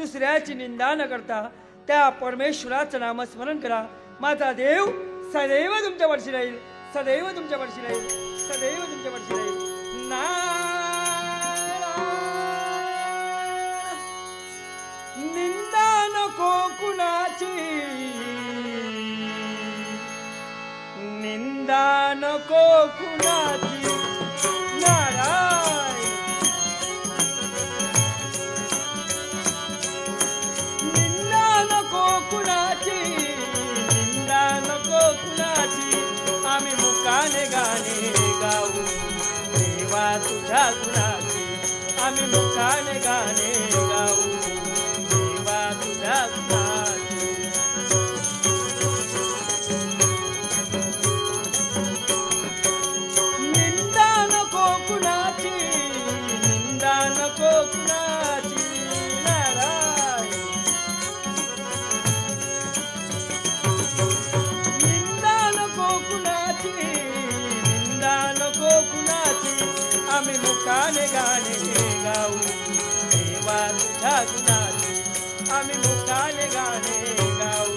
दुसऱ्याची निंदा न करता त्या परमेश्वराचं नामस्मरण करा. माझा देव सदैव तुमच्या वर्षी राहील. सदैव तुमच्या वर्षी राहील. सदैव तुमच्या वर्षी राहील. ना निंदा नको कुणाची. निंदा नको कुणाची. आम्ही गाणे गाऊ आम्ही गाणे गाणे गाऊ. देवा तुझ्या गुणाची आम्ही मुखाने गाणे गाऊ.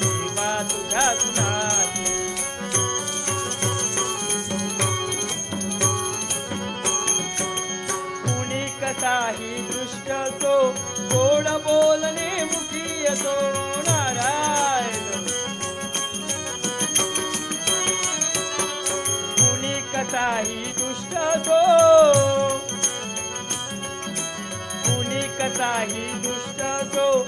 देवा तुझ्या गुणाची कुणी कसाही दृष्ट तो गोड बोलणे मुखी येतो नारायण. कुणी कसाही दुष्ट तो sair dos transou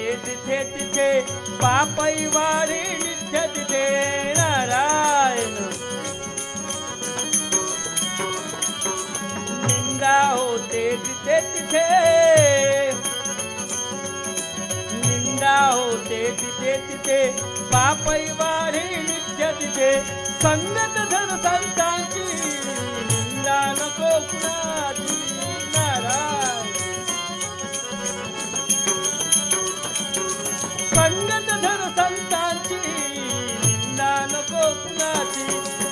तिथे तिथे पापई वाढे नित्य तिथे नारायण निंदा होते तिथे तिथे निंदा होते तिथे तिथे पापई वाढे नित्य तिथे संगत धर संतांची निंदा नको कुणाची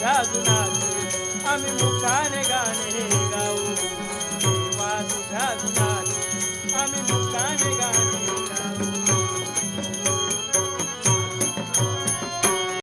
तुझ्या आम्ही मुखाने गाणे गाऊ. देवा तुझ्या आम्ही मुखाने